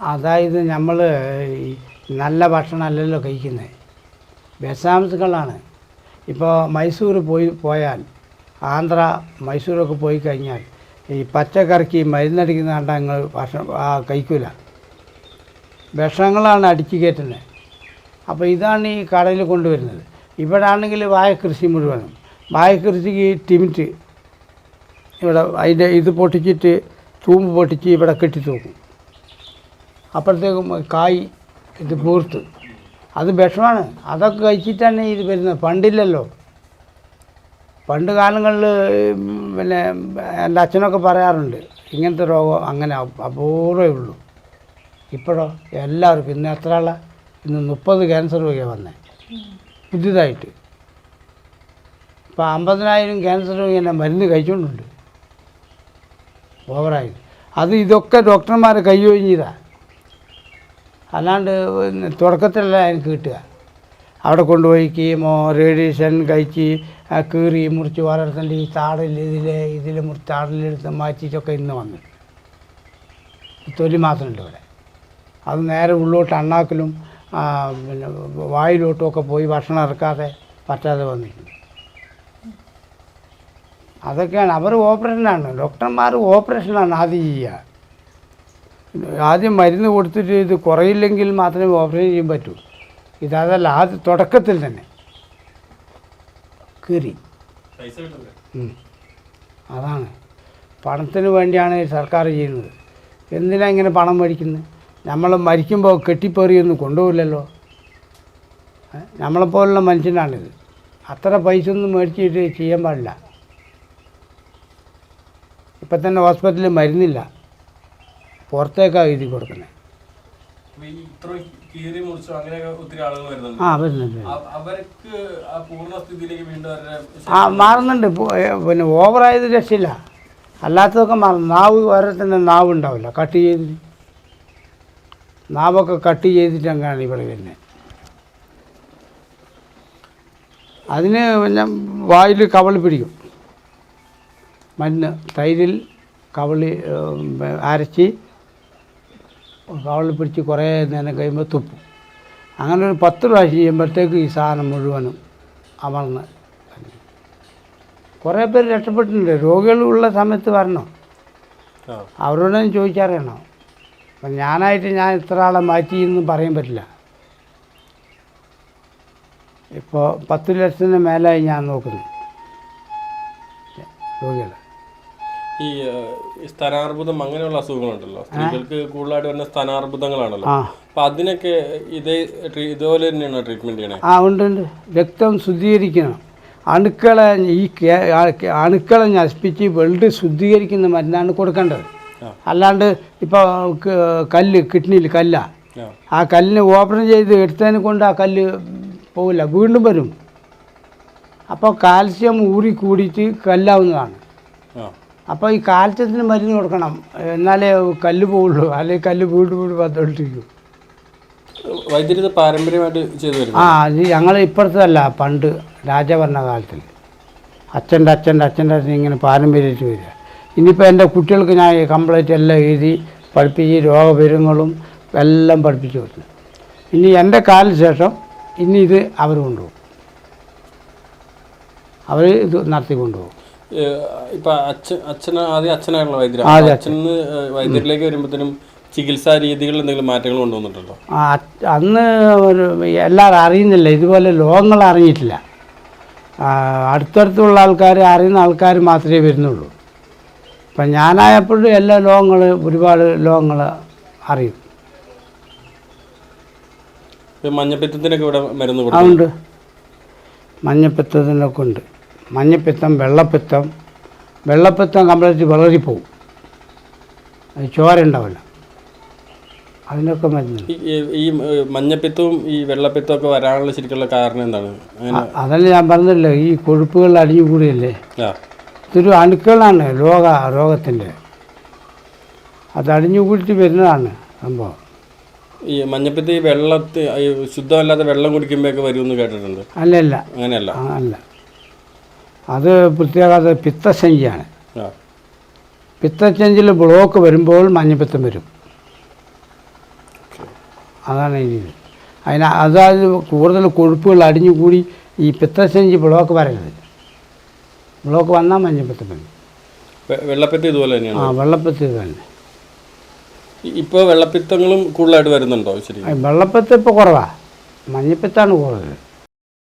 അതായത് നമ്മൾ നല്ല ഭക്ഷണമല്ലല്ലോ കഴിക്കുന്നത്. വിഷാംശങ്ങളാണ്. ഇപ്പോൾ മൈസൂർ പോയി പോയാൽ ആന്ധ്ര മൈസൂരൊക്കെ പോയി കഴിഞ്ഞാൽ ഈ പച്ചക്കറിക്ക് മരുന്നടിക്കുന്ന കണ്ട നിങ്ങൾ ഭക്ഷണം ആ, കഴിക്കൂല. വിഷങ്ങളാണ് അടിച്ചു കയറ്റുന്നത്. അപ്പോൾ ഇതാണ് ഈ കടയിൽ കൊണ്ടുവരുന്നത്. ഇവിടെ ആണെങ്കിൽ വാഴക്കൃഷി കൃഷി മുഴുവനും. വാഴക്കൃഷിക്ക് ടിമിറ്റ് ഇവിടെ അതിന്റെ ഇത് പൊട്ടിച്ചിട്ട് തൂമ്പ് പൊട്ടിച്ച് ഇവിടെ കെട്ടി തൂക്കും അപ്പോഴത്തേക്കും കായ് ഇത് പൂർത്ത് അത് വിഷമാണ്. അതൊക്കെ കഴിച്ചിട്ടാണ് ഇത് വരുന്നത്. പണ്ടില്ലല്ലോ. പണ്ട് കാലങ്ങളിൽ പിന്നെ എന്റെ അച്ഛനൊക്കെ പറയാറുണ്ട് ഇങ്ങനത്തെ രോഗം അങ്ങനെ അപൂർവേ ഉള്ളൂ. ഇപ്പോഴോ എല്ലാവർക്കും ഇന്ന് എത്ര ആളാ? ഇന്ന് മുപ്പത് ക്യാൻസർ രോഗിയാണ് വന്നത് പുതിയതായിട്ട്. ഇപ്പോൾ അമ്പതിനായിരം ക്യാൻസർ രോഗി എന്നെ മരുന്ന് കഴിച്ചുകൊണ്ടുണ്ട് ഓവറായി അത് ഇതൊക്കെ ഡോക്ടർമാർ കൈയൊഴിഞ്ഞതാ അല്ലാണ്ട് തുടക്കത്തിലല്ല എനിക്ക് കിട്ടുക. അവിടെ കൊണ്ടുപോയി കീമോ റേഡിയേഷൻ കഴിച്ച് കീറി മുറിച്ച് വളർത്തേണ്ട ഈ താടൽ ഇതിൽ ഇതിൽ മുറിച്ച് താടലെടുത്ത് മാറ്റിയിട്ടൊക്കെ ഇന്ന് വന്നു. തൊലി മാത്രമുണ്ട് ഇവിടെ. അത് നേരെ ഉള്ളോട്ട് അണ്ണാക്കലും പിന്നെ വായിലോട്ടുമൊക്കെ പോയി ഭക്ഷണം ഇറക്കാതെ പറ്റാതെ വന്നിട്ടുണ്ട്. അതൊക്കെയാണ്. അവർ ഓപ്പറേഷനാണ്. ഡോക്ടർമാർ ഓപ്പറേഷനാണ് ആദ്യം ചെയ്യുക. ആദ്യം മരുന്ന് കൊടുത്തിട്ട് ഇത് കുറയില്ലെങ്കിൽ മാത്രമേ ഓപ്പറേഷൻ ചെയ്യാൻ പറ്റൂ. ഇതല്ല ആദ്യ തുടക്കത്തിൽ തന്നെ. കീറി. അതാണ്. പണത്തിന് വേണ്ടിയാണ് സർക്കാർ ചെയ്യുന്നത്. എന്തിനാ ഇങ്ങനെ പണം മേടിക്കുന്നത് നമ്മൾ മരിക്കുമ്പോൾ കെട്ടിപ്പേറിയൊന്നും കൊണ്ടുപോകില്ലല്ലോ? നമ്മളെപ്പോലുള്ള മനുഷ്യനാണിത്. അത്ര പൈസ ഒന്നും മേടിച്ചിട്ട് ചെയ്യാൻ പാടില്ല. ഇപ്പം തന്നെ ഹോസ്പിറ്റലിൽ മരുന്നില്ല. പുറത്തേക്കാണ് എഴുതി കൊടുക്കുന്നത്. ആ വരുന്നുണ്ട്. ആ മാറുന്നുണ്ട്. പിന്നെ ഓവറായത് രക്ഷയില്ല. അല്ലാത്തതൊക്കെ മാറും. നാവ് തന്നെ നാവ് ഉണ്ടാവില്ല. കട്ട് ചെയ്ത് നാവൊക്കെ കട്ട് ചെയ്തിട്ടങ്ങാണ് ഇവിടെ വരുന്നത്. അതിന് പിന്നെ വായിൽ കവളി പിടിക്കും. മരുന്ന് തൈരിൽ കവളി അരച്ച് കവളി പിടിച്ച് കുറേ നേരം കഴിയുമ്പോൾ തുപ്പും. അങ്ങനെ ഒരു പത്ത് പ്രാവശ്യം ചെയ്യുമ്പോഴത്തേക്ക് ഈ സാധനം മുഴുവനും അമർന്ന് കുറേ പേര് രക്ഷപ്പെട്ടിട്ടുണ്ട്. രോഗികളുള്ള സമയത്ത് വരണം? അവരോടും ചോദിച്ചറിയണം? അപ്പം ഞാനായിട്ട് ഞാൻ ഇത്ര ആളെ മാറ്റി എന്നും പറയാൻ പറ്റില്ല. ഇപ്പോൾ പത്ത് ലക്ഷത്തിന് മേലായി ഞാൻ നോക്കുന്നു. രോഗികൾ ഈ സ്ഥാനാർബുദം അങ്ങനെയുള്ള അസുഖങ്ങളുണ്ടല്ലോ. സ്ത്രീകൾക്ക് കൂടുതലായിട്ട് വരുന്ന സ്ഥാനാർബുദങ്ങളാണല്ലോ. അപ്പൊ അതിനൊക്കെ ഇതേ ഇതുപോലെ തന്നെയാണ് ട്രീറ്റ്മെന്റ് ചെയ്യണേ? ആ ഉണ്ട് ഉണ്ട്. രക്തം ശുദ്ധീകരിക്കണം. അണുക്കളെ ഈ അണുക്കളെ നശിപ്പിച്ച് വെള്ളം ശുദ്ധീകരിക്കുന്ന മരുന്നാണ് കൊടുക്കേണ്ടത്. അല്ലാണ്ട് ഇപ്പോൾ കല്ല് കിഡ്നിയിൽ കല്ല. ആ. കല്ലിന് ഓപ്പറേഷൻ ചെയ്ത് എടുത്തതിനെ കൊണ്ട് ആ കല്ല് പോവില്ല. വീണ്ടും വരും. അപ്പോൾ കാൽസ്യം ഊറി കൂടിയിട്ട് കല്ലാവുന്നതാണ്. അപ്പോൾ ഈ കാൽസ്യത്തിന് മരുന്ന് കൊടുക്കണം. എന്നാലേ കല്ല് പോവുള്ളൂ. അല്ലെങ്കിൽ കല്ല് വീട് വീട് പത്തോട്ടിരിക്കും വൈദ്യുതി പാരമ്പര്യമായിട്ട് ചെയ്തു ആ അത് ഞങ്ങൾ ഇപ്പുറത്തല്ല പണ്ട് രാജഭരണ കാലത്തിൽ അച്ഛന്റെ അച്ഛന്റെ അച്ഛന്റെ അച്ഛൻ ഇങ്ങനെ പാരമ്പര്യമായിട്ട് വരിക. ഇനിയിപ്പോൾ എന്റെ കുട്ടികൾക്ക് ഞാൻ കംപ്ലീറ്റ് എല്ലാം എഴുതി പഠിപ്പിച്ച് രോഗവിവരങ്ങളും എല്ലാം പഠിപ്പിച്ചു കൊടുത്തു. ഇനി എന്റെ കാലിന് ശേഷം ഇനി ഇത് അവർ കൊണ്ടുപോകും. അവർ ഇത് നടത്തി കൊണ്ടുപോകും ഇപ്പൊ അച്ഛൻ അച്ഛന ആദ്യം അച്ഛനാണല്ലോ ആദ്യം അച്ഛന് വൈദ്യരിലേക്ക് വരുമ്പോഴത്തേനും ചികിത്സാ രീതികളിൽ എന്തെങ്കിലും മാറ്റങ്ങൾ കൊണ്ടുവന്നിട്ടുണ്ടോ? അന്ന് എല്ലാവരും അറിയുന്നില്ല. ഇതുപോലെ ലോകങ്ങൾ അറിഞ്ഞിട്ടില്ല. അടുത്തടുത്തുള്ള ആൾക്കാർ അറിയുന്ന ആൾക്കാർ മാത്രമേ വരുന്നുള്ളൂ. ഇപ്പം ഞാനായപ്പോഴും എല്ലാ ലോകങ്ങൾ ഒരുപാട് ലോകങ്ങൾ അറിയും. മഞ്ഞപ്പിത്തത്തിനൊക്കെ ഇവിടെ മരുന്ന് അതുകൊണ്ട് മഞ്ഞപ്പിത്തത്തിനൊക്കെ ഉണ്ട്. മഞ്ഞപ്പിത്തം വെള്ളപ്പിത്തം. വെള്ളപ്പിത്തം കംപ്ലീറ്റ് വിളറിപ്പോവും. അത് ചോര ഉണ്ടാവില്ല അതിനൊക്കെ മരുന്ന്. ഈ- മഞ്ഞപ്പിത്തവും ഈ വെള്ളപ്പിത്തവും ഒക്കെ വരാനുള്ള ശരിക്കുള്ള കാരണം എന്താണ്? അതല്ല ഞാൻ പറഞ്ഞല്ലോ ഈ കൊഴുപ്പുകൾ അടിഞ്ഞുകൂടിയല്ലേ കൂടിയല്ലേ? ഇതൊരു അണുക്കളാണ് രോഗ രോഗത്തിന്റെ. അത് അടിഞ്ഞുകൂടിയിട്ട് വരുന്നതാണ് സംഭവം. ഈ മഞ്ഞപ്പിത്തം ഈ വെള്ളത്തിൽ ശുദ്ധമല്ലാത്ത വെള്ളം കുടിക്കുമ്പോഴൊക്കെ വരുമെന്ന് കേട്ടിട്ടുണ്ട്. അല്ലല്ല. അങ്ങനെയല്ല. അല്ല. അത് പ്രത്യേകത പിത്തസഞ്ചിയാണ് പിത്തച്ചഞ്ചിൽ ബ്ലോക്ക് വരുമ്പോൾ മഞ്ഞപ്പിത്തം വരും. അതാണ് ഇനി. അതിന് അതായത് കൂടുതൽ കൊഴുപ്പുകൾ അടിഞ്ഞു കൂടി ഈ പിത്തശഞ്ചി ബ്ലോക്ക് വരരുത്. ബ്ലോക്ക് വന്നാൽ മഞ്ഞപ്പിത്തം വരും. വെള്ളപ്പിത്തം ഇതുപോലെ തന്നെയാണ്? ആ തന്നെയാണ് ഇത് തന്നെ. ഇപ്പോൾ വെള്ളപ്പിത്തങ്ങളും കൂടുതലായിട്ട് വരുന്നുണ്ടോ ശരി വെള്ളപ്പിത്തം ഇപ്പോൾ കുറവാണ് മഞ്ഞപ്പിത്താണ് കൂടുതൽ.